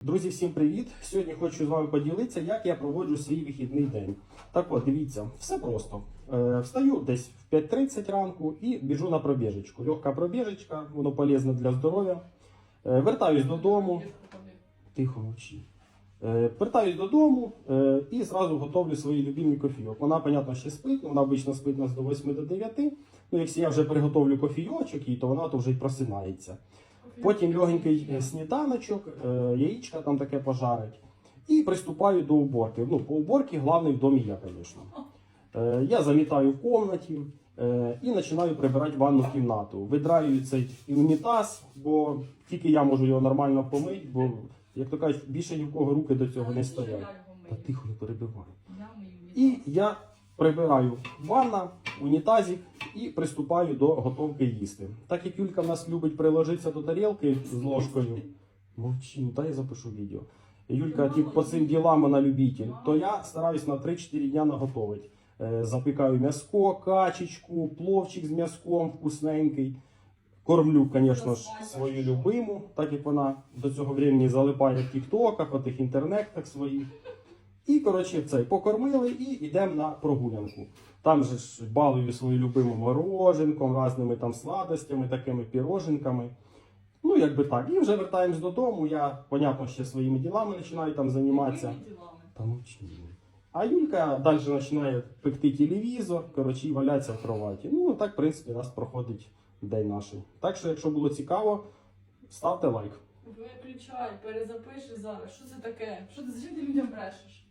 Друзі, всім привіт! Сьогодні хочу з вами поділитися, як я проводжу свій вихідний день. Так от, дивіться, все просто. Е, встаю десь в 5.30 ранку і біжу на пробіжечку. Легка пробіжечка, воно полезно для здоров'я. Е, вертаюсь додому. Тихо мовчи. Е, вертаюсь додому і зразу готовлю свої любимі кофійок. Вона, понятно, ще спить, вона обично спить нас до 8 до 9. Ну, якщо я вже приготовлю кофійочок, то вона то вже й просинається. Потім легенький е, сніданочок, е, яєчка там таке пожарить. І приступаю до уборки. Ну, по уборці головний в домі я, звісно. Е, Я замітаю в кімнаті і починаю прибирати ванну кімнату. Видраю цей унітаз, бо тільки я можу його нормально помити, бо, як то кажуть, більше ні в кого руки до цього не стоять. Та тихо не перебивай. І я прибираю ванна, унітазик і приступаю до готовки їсти. Так як Юлька в нас любить приложитися до тарілки з ложкою. Мовчи, ну дай я запишу відео. Юлька, ті, по цим ділам вона любитель, то я стараюсь на 3-4 дня наготовити. Е, Запікаю м'яско, качечку, пловчик з м'яском вкусненький. Кормлю, звісно ж, свою любиму, так як вона до цього времени залипає в тіктоках, в тих інтернетах своїх. І, коротше, цей покормили і йдемо на прогулянку. Там же ж балую свою любиму мороженком, разними там сладостями, такими піроженками. Ну, якби так. І вже вертаємось додому. Я, понятно, ще своїми ділами починаю там займатися. Та мовчи. А Юлька далі починає пекти телевізор, коротше, і валяється в кроваті. Ну, так, в принципі, нас проходить день наш. Так що, якщо було цікаво, ставте лайк. Виключай, перезапиши зараз. Що це таке? Що ти ти людям брешеш?